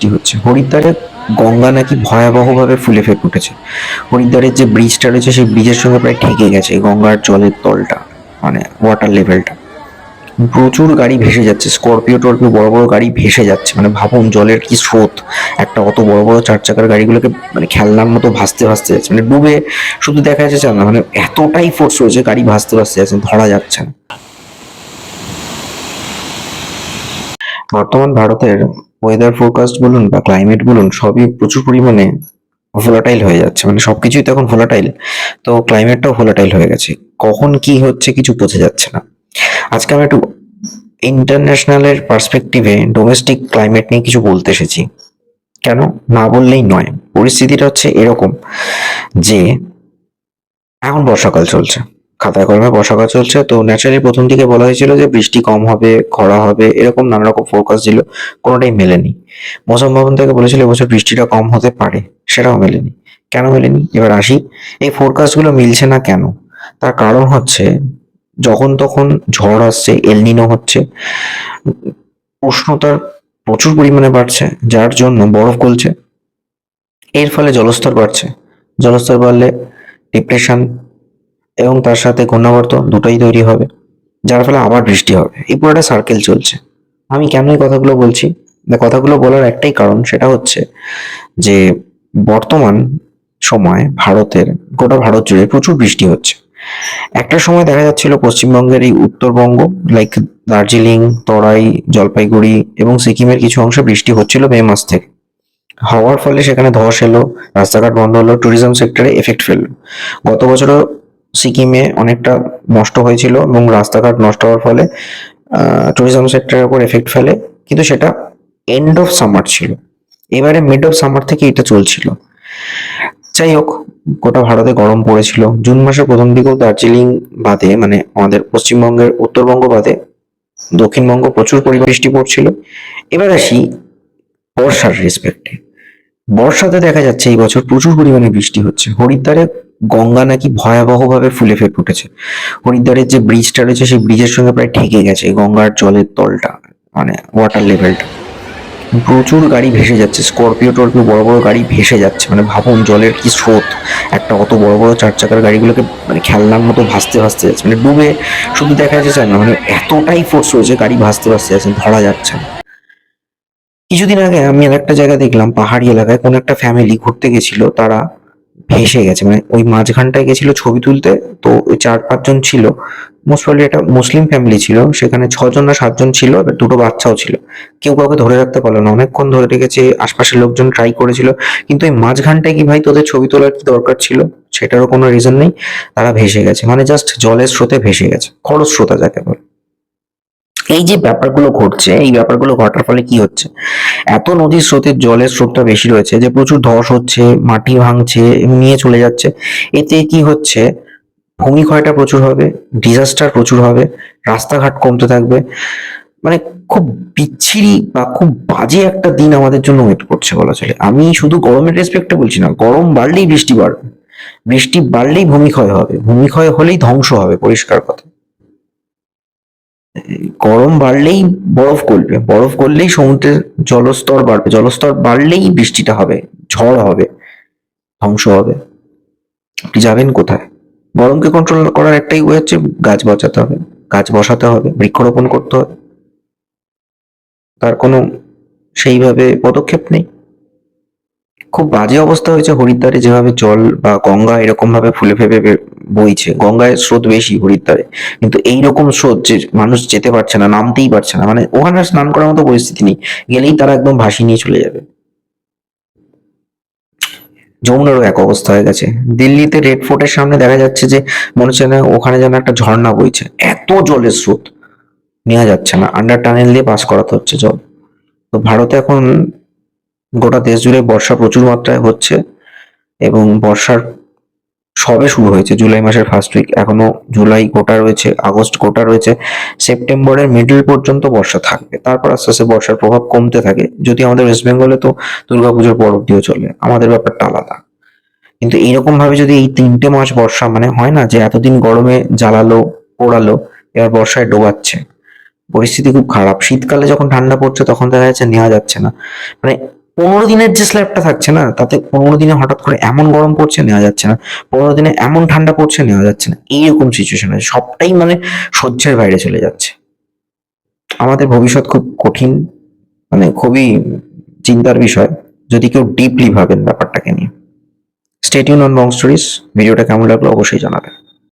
বৃষ্টি হচ্ছে। হরিদ্বারে গঙ্গা নাকি ভয়াবহভাবে ফুলে ফেপে উঠেছে। হরিদ্বারের যে ব্রিজটা রয়েছে, সেই ব্রিজের সঙ্গে প্রায় ঠেকে গেছে গঙ্গার জলের তলটা মানে ওয়াটার লেভেলটা প্রচুর গাড়ি ভেসে যাচ্ছে। স্করপিও টর্পিও বড় বড় গাড়ি ভেসে যাচ্ছে। মানে ভাবুন, জলের কি স্রোত। একটা অত বড় বড় চার চাকার গাড়িগুলোকে মানে খেলনার মতো ভাসতে ভাসতে যাচ্ছে। মানে ডুবে শুধু দেখা যাচ্ছে না মানে এতটাই ফোর্স রয়েছে গাড়ি ভাসতে ভাসতে যাচ্ছে, ধরা যাচ্ছে না। বর্তমান ভারতের ওয়েদার ফোরকাস্ট বলুন বা ক্লাইমেট বলুন, সবই প্রচুর পরিমাণে ভোলাটাইল হয়ে যাচ্ছে। মানে সবকিছুই তো এখন ভোলাটাইল তো ক্লাইমেটটাও ভোলাটাইল হয়ে গেছে। কখন কি হচ্ছে কিছু বোঝা যাচ্ছে না। আজকে আমি একটু ইন্টারন্যাশনালের পার্সপেক্টিভে ডোমেস্টিক ক্লাইমেট নিয়ে কিছু বলতে এসেছি। কেন? না বললেই নয়। পরিস্থিতিটা হচ্ছে এরকম যে এখন বর্ষাকাল চলছে। খাতায় কলমে বর্ষাকাল চলছে। তো ন্যাচারালি প্রথম দিকে বলা হয়েছিল যে বৃষ্টি কম হবে, খরা হবে, এরকম নানা রকম ফোরকাস্ট ছিল, কোনোটাই মেলেনি। মৌসুম ভবন থেকে বলেছিল এবছর বৃষ্টিটা কম হতে পারে, সেটাও মেলেনি। কেন মেলেনি? এবার আসি। এই ফোরকাস্টগুলো মিলছে না কেন? তার কারণ হচ্ছে, যখন তখন ঝড় আসছে এলনিনো হচ্ছে, উষ্ণতার প্রচুর পরিমাণে বাড়ছে, যার জন্য বরফ গলছে। এর ফলে জলস্তর বাড়ছে। জলস্তর বাড়লে ডিপ্রেশন এবং তার সাথে ঘূর্ণাবর্ত দুটোই তৈরি হবে, যার ফলে আবার বৃষ্টি হবে। এই পুরোটা সার্কেল চলছে। আমি কেন এই কথাগুলো বলছি? কথাগুলো বলার একটাই কারণ সেটা হচ্ছে যে বর্তমান সময় ভারতের, গোটা ভারত জুড়ে প্রচুর বৃষ্টি হচ্ছে। একটা সময় দেখা যাচ্ছিল পশ্চিমবঙ্গের এই উত্তরবঙ্গ লাইক দার্জিলিং, তরাই, জলপাইগুড়ি এবং সিকিমের কিছু অংশে বৃষ্টি হচ্ছিল মে মাস থেকে। হওয়ার ফলে সেখানে ধস এলো, রাস্তাঘাট বন্ধ হলো ট্যুরিজম সেক্টরে এফেক্ট ফেলল। গত বছরও সিকিমে অনেকটা নষ্ট হয়েছিল এবং রাস্তাঘাট নষ্ট হওয়ার ফলে ট্যুরিজম সেক্টরের উপর এফেক্ট ফেলে। কিন্তু সেটা এন্ড অফ সামার ছিল। এবারে মিড অফ সামার থেকে এটা চলছিল। যাই হোক, গোটা ভারতে গরম পড়েছিল। জুন মাসের প্রথম দিকেও দার্জিলিং বাদে মানে আমাদের পশ্চিমবঙ্গের উত্তরবঙ্গ বাদে, দক্ষিণবঙ্গ প্রচুর পরিমাণ বৃষ্টি পড়ছিল। এবার আসি বর্ষার রেসপেক্টে বর্ষাতে দেখা যাচ্ছে এই বছর প্রচুর পরিমাণে বৃষ্টি হচ্ছে। হরিদ্বারে গঙ্গা নাকি ভয়াবহভাবে ফুলে ফেপে উঠেছে। হরিদ্বারের যে ব্রিজটা রয়েছে, সেই ব্রিজের সঙ্গে প্রায় ঠেকে গেছে গঙ্গার জলের তলটা মানে ওয়াটার লেভেলটা প্রচুর গাড়ি ভেসে যাচ্ছে স্করপিও টর্পিও বড় বড় গাড়ি ভেসে যাচ্ছে। মানে ভাবুন, জলের কি স্রোত? একটা অত বড় বড় চার চাকার গাড়িগুলোকে মানে খেলনার মতো ভাসতে ভাসতে যাচ্ছে। মানে ডুবে, শুধু দেখা যাচ্ছে না মানে এতটাই ফোর্স রয়েছে গাড়ি ভাসতে ভাসতে যাচ্ছে, ধরা যাচ্ছে না। কিছুদিন আগে আমি আর একটা জায়গা দেখলাম, পাহাড়ি এলাকায়। কোনো একটা ফ্যামিলি ঘুরতে গেছিল, তারা ভেসে গেছে। মানে ওই মাঝখানটায় গেছিল ছবি তুলতে, তো ওই চার পাঁচজন ছিল। মোস্ট প্রবলি একটা মুসলিম ফ্যামিলি ছিল, সেখানে ছজন না সাতজন ছিল, এবার দুটো বাচ্চাও ছিল। কেউ কাউকে ধরে রাখতে পারল না। অনেকক্ষণ ধরে রেখেছে, আশপাশের লোকজন ট্রাই করেছিল, কিন্তু এই মাঝখানটায় কি ভাই তোদের ছবি তোলার কি দরকার ছিল? সেটারও কোনো রিজন নেই। তারা ভেসে গেছে। মানে জাস্ট জলের স্রোতে ভেসে গেছে। খরস্রোতা যাকে বলে। এই যে ব্যাপারগুলো ঘটছে, এই ব্যাপারগুলো ঘটার ফলে কি হচ্ছে? এত নদীর স্রোতের জলের স্রোতটা বেশি রয়েছে যে প্রচুর ধস হচ্ছে, মাটি ভাঙছে নিয়ে চলে যাচ্ছে। এতে কি হচ্ছে? ভূমিক্ষয়টা প্রচুর হবে ডিজাস্টার প্রচুর হবে, রাস্তাঘাট কমতে থাকবে। মানে খুব বিচ্ছিরি বা খুব বাজে একটা দিন আমাদের জন্য ওয়েট করছে বলা চলে। আমি শুধু গরমের রেসপেক্টে বলছি না, গরম বাড়লেই বৃষ্টি বাড়বে। বৃষ্টি বাড়লেই ভূমিক্ষয় হবে। ভূমিক্ষয় হলেই ধ্বংস হবে, পরিষ্কার কথা। গরম বাড়লেই বরফ গলবে। বরফ গললেই সমুদ্রের জলস্তর বাড়বে। জলস্তর বাড়লেই বৃষ্টিটা হবে, ঝড় হবে, ধ্বংস হবে। আপনি যাবেন কোথায়? গরমকে কন্ট্রোল করার একটাই ওয়ে হচ্ছে গাছ বাঁচাতে হবে, গাছ বসাতে হবে, বৃক্ষরোপণ করতে হবে। তার কোনো সেইভাবে পদক্ষেপ নেই। খুব বাজে অবস্থা হয়েছে হরিদ্বারে যেভাবে জল বা গঙ্গা এরকম ভাবে ফুলে ফেপে বইছে, গঙ্গায় স্রোত বেশি হরিদ্বারে। কিন্তু এইরকম স্রোত যে মানুষ যেতে পারছে না, নামতেই পারছে না মানে ওখানে স্নান করার মতো পরিস্থিতি নেই, গেলেই তারা একদম ভাসি নিয়ে চলে যাবে। যমুনারও এক অবস্থা হয়ে গেছে। দিল্লিতে রেড ফোর্টের সামনে দেখা যাচ্ছে যে মনে হচ্ছে না ওখানে যেন একটা ঝর্ণা বইছে। এত জলের স্রোত নেওয়া যাচ্ছে না আন্ডার টানেল দিয়ে পাস করাতে হচ্ছে জল। তো ভারতে এখন গোটা দেশ জুড়ে বর্ষা প্রচুর মাত্রায় হচ্ছে এবং বর্ষার সবে শুরু হয়েছে, জুলাই মাসের ফার্স্ট উইক এখনও জুলাই গোটা রয়েছে, আগস্ট গোটা রয়েছে। সেপ্টেম্বরের মিডল পর্যন্ত বর্ষা থাকবে। তারপর আস্তে আস্তে বর্ষার প্রভাব কমতে থাকে। যদি আমাদের ওয়েস্ট বেঙ্গলে তো দুর্গাপুজোর পর অব্দিও চলে, আমাদের ব্যাপারটা আলাদা। কিন্তু এইরকম ভাবে যদি এই তিনটে মাস বর্ষা মানে হয় না যে এতদিন গরমে জ্বালালো, পোড়ালো, এবার বর্ষায় ডোবাচ্ছে। পরিস্থিতি খুব খারাপ। শীতকালে যখন ঠান্ডা পড়ছে, তখন দেখা যাচ্ছে নেওয়া যাচ্ছে না। মানে পনেরো দিনের যে স্ল্যাবটা থাকছে না, তাতে পনেরো দিনে হঠাৎ করে এমন গরম পড়ছে, নেওয়া যাচ্ছে না। পনেরো দিনে এমন ঠান্ডা পড়ছে, নেওয়া যাচ্ছে না। এইরকম সিচুয়েশন আছে। সবটাই মানে সহ্যের বাইরে চলে যাচ্ছে। আমাদের ভবিষ্যৎ খুব কঠিন মানে খুবই চিন্তার বিষয়। যদি কেউ ডিপলি ভাবেন ব্যাপারটাকে নিয়ে। স্টেটিউন অন বং স্টোরিজ ভিডিওটা কেমন লাগল অবশ্যই জানাবেন।